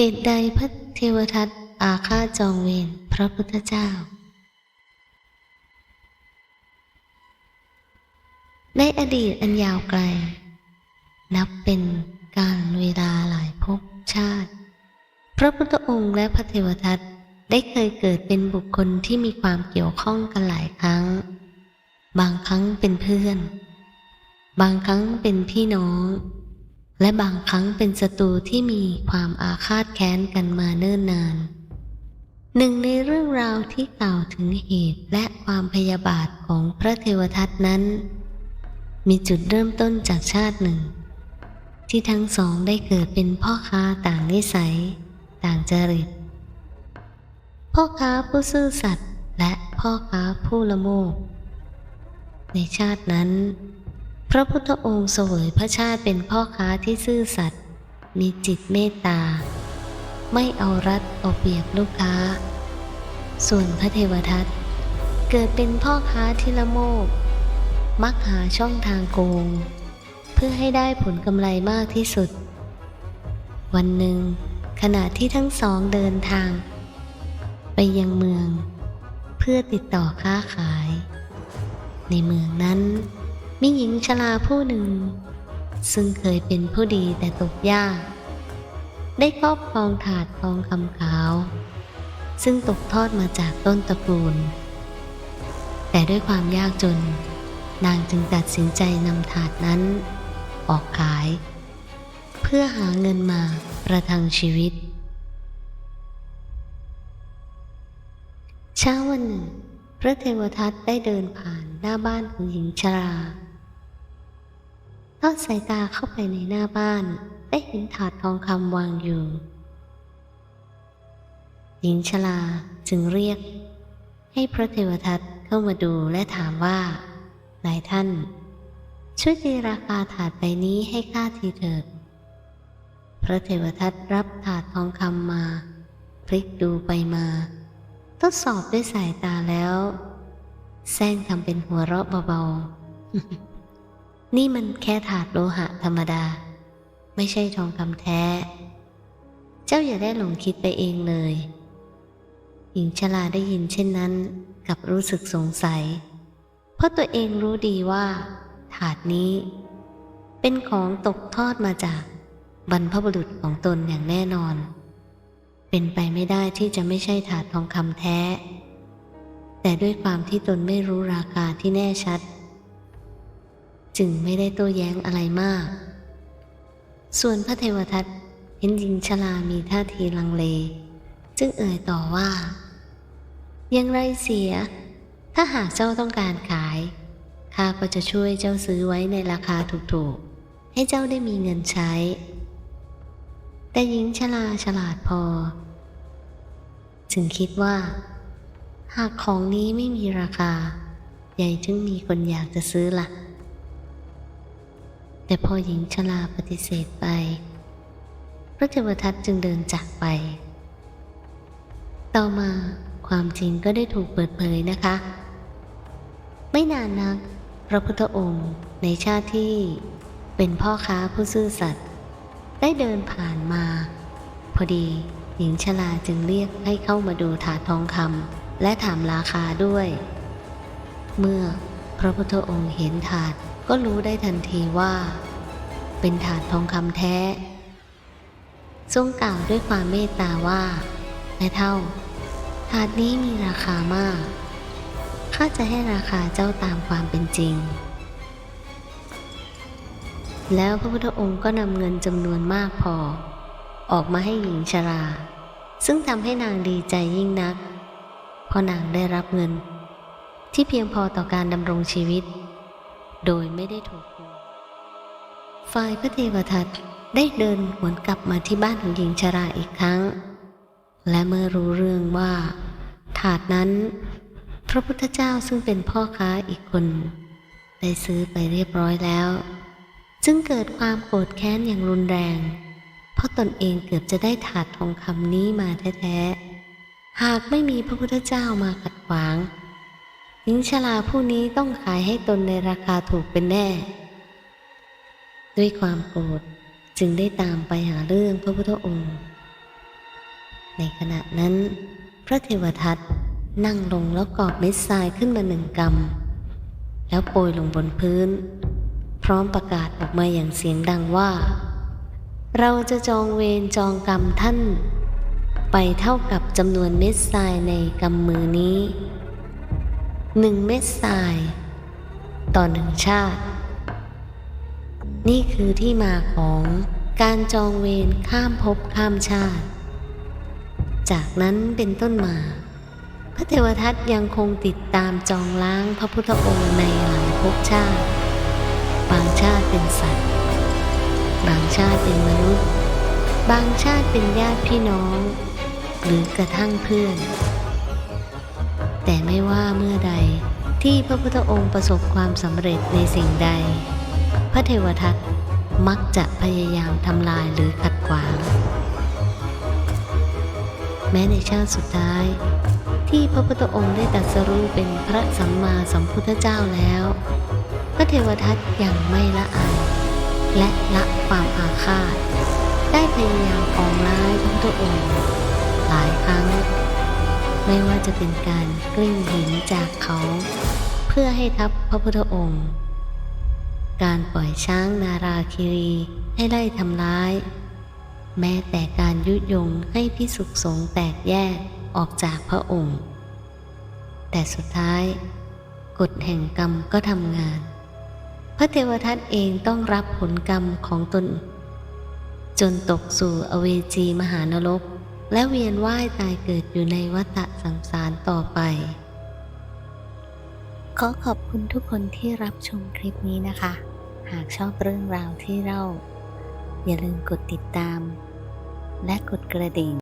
เหตุใดพระเทวทัตอาฆาตจองเวรพระพุทธเจ้า ในอดีตอันยาวไกล นับเป็นการเวลาหลายภพชาติ พระพุทธองค์และพระเทวทัตได้เคยเกิดเป็นบุคคลที่มีความเกี่ยวข้องกันหลายครั้ง บางครั้งเป็นเพื่อน บางครั้งเป็นพี่น้อง และบางครั้งเป็นศัตรูที่มีความอาฆาตแค้นกันมาเนิ่นนาน หนึ่งในเรื่องราวที่กล่าวถึงเหตุและความพยาบาทของพระเทวทัตนั้น มีจุดเริ่มต้นจากชาติหนึ่ง ที่ทั้งสองได้เกิดเป็นพ่อค้าต่างนิสัย ต่างจริต พ่อค้าผู้ซื่อสัตย์และพ่อค้าผู้ละโมบในชาตินั้น พระพุทธองค์เสวยพระชาติเป็นพ่อค้าที่ซื่อสัตย์มีจิตเมตตา ไม่เอารัดเอาเปรียบลูกค้า ส่วนพระเทวทัตเกิดเป็นพ่อค้าที่ละโมบมักหาช่องทางโกง เพื่อให้ได้ผลกำไรมากที่สุด วันหนึ่ง ขณะที่ทั้งสองเดินทาง ไปยังเมือง เพื่อติดต่อค้าขาย ในเมืองนั้น มีหญิงชราผู้หนึ่ง ซึ่งเคยเป็นผู้ดีแต่ตกยาก ได้ครอบครองถาดทองคำขาว ซึ่งตกทอดมาจากต้นตระกูล แต่ด้วยความยากจน นางจึงตัดสินใจนำถาดนั้น ออกขาย เพื่อหาเงินมาประทังชีวิตเช้าวันหนึ่งพระเทวทัตได้เดินผ่านหน้าบ้านของหญิงชรา ทอดสายตาเข้าไปในหน้าบ้าน ได้เห็นถาดทองคำวางอยู่ หญิงชราจึงเรียก ให้พระเทวทัตเข้ามาดูและถามว่านายท่าน ช่วยตีราคาถาดใบนี้ให้ข้าทีเถิด พระเทวทัตรับถาดทองคำมา พลิกดูไปมาทดสอบด้วยสายตาแล้วแซงทำเป็นหัวเราะเบาๆ นี่มันแค่ถาดโลหะธรรมดา ไม่ใช่ทองคำแท้ เจ้าอย่าได้หลงคิดไปเองเลย หญิงชราได้ยินเช่นนั้นกับรู้สึกสงสัย เพราะตัวเองรู้ดีว่า ถาดนี้ เป็นของตกทอดมาจากบรรพบุรุษของตนอย่างแน่นอน เป็นไปไม่ได้ที่จะไม่ใช่ถาดทองคำแท้ แต่ด้วยความที่ตนไม่รู้ราคาที่แน่ชัด จึงไม่ได้โต้แย้งอะไรมาก ส่วนพระเทวทัตเห็นหญิงชรามีท่าทีลังเล จึงเอ่ยต่อว่า ยังไรเสีย ถ้าหากเจ้าต้องการขายข้าก็จะช่วยเจ้าซื้อไว้ในราคาถูกๆ ให้เจ้าได้มีเงินใช้ แต่หญิงชราฉลาดพอ จึงคิดว่า หากของนี้ไม่มีราคา ใหญ่ถึงมีคนอยากจะซื้อละ่ะ แต่พอหญิงชราปฏิเสธไป พระเทวทัตจึงเดินจากไป ต่อมาความจริงก็ได้ถูกเปิดเผยนะคะ ไม่นานนัก พระพุทธองค์ในชาติที่เป็นพ่อค้าผู้ซื่อสัตย์ได้เดินผ่านมา พอดีหญิงชราจึงเรียกให้เข้ามาดูถาดทองคำและถามราคาด้วย เมื่อ พระพุทธองค์เห็นถาดก็รู้ได้ทันทีว่า เป็นถาดทองคำแท้ ทรงกล่าวด้วยความเมตตาว่าแม่เท่า ถาดนี้มีราคามาก ข้าจะให้ราคาเจ้าตามความเป็นจริง แล้วพระพุทธองค์ก็นำเงินจำนวนมากพอ ออกมาให้หญิงชรา ซึ่งทำให้นางดีใจยิ่งนักเพราะนางได้รับเงิน ที่เพียงพอต่อการดำรงชีวิต โดยไม่ได้ถูกฝ่ายพระเทวทัตได้เดินหวนกลับมาที่บ้านของหญิงชราอีกครั้ง และเมื่อรู้เรื่องว่า ถาดนั้น พระพุทธเจ้าซึ่งเป็นพ่อค้าอีกคน ได้ซื้อไปเรียบร้อยแล้ว จึงเกิดความโกรธแค้นอย่างรุนแรง เพราะตนเองเกือบจะได้ถาดทองคำนี้มาแท้ๆ หากไม่มีพระพุทธเจ้ามาขัดขวาง ญิงชราผู้นี้ต้องขายให้ตนในราคาถูกเป็นแน่ ด้วยความโกรธจึงได้ตามไปหาเรื่องพระพุทธองค์ ในขณะนั้น พระเทวทัตนั่งลงแล้วกอบเม็ดทรายขึ้นมาหนึ่งกำแล้วโปรยลงบนพื้น พร้อมประกาศออกมาอย่างเสียงดังว่า เราจะจองเวรจองกรรมท่าน ไปเท่ากับจำนวนเม็ดทรายในกำมือนี้ หนึ่งเม็ดทราย ต่อหนึ่งชาติ นี่คือที่มาของการจองเวรข้ามภพข้ามชาติ จากนั้นเป็นต้นมา พระเทวทัตยังคงติดตามจองล้างพระพุทธองค์ในหลายภพชาติ บางชาติเป็นสัตว์ บางชาติเป็นมนุษย์ บางชาติเป็นญาติพี่น้อง หรือกระทั่งเพื่อน แต่ไม่ว่าเมื่อใดที่พระพุทธองค์ประสบความสำเร็จในสิ่งใด พระเทวทัตมักจะพยายามทำลายหรือขัดขวาง แม้ในชาติสุดท้าย ที่พระพุทธองค์ได้ตรัสรู้เป็นพระสัมมาสัมพุทธเจ้าแล้ว พระเทวทัตยังไม่ละอายและละความอาฆาต ได้พยายามปองร้ายพระพุทธองค์ หลายครั้ง ไม่ว่าจะเป็นการกลิ้งหินจากเขา เพื่อให้ทับพระพุทธองค์ การปล่อยช้างนาราคิรีให้ไล่ทำร้าย แม้แต่การยุยงให้พิสุกสงแตกแยกออกจากพระองค์ แต่สุดท้าย กฎแห่งกรรมก็ทำงาน พระเทวทัตเองต้องรับผลกรรมของตน จนตกสู่อเวจีมหานรก และเวียนว่ายตายเกิดอยู่ในวัฏสังสารต่อไป ขอขอบคุณทุกคนที่รับชมคลิปนี้นะคะ หากชอบเรื่องราวที่เราอย่าลืมกดติดตาม และกดกระดิ่ง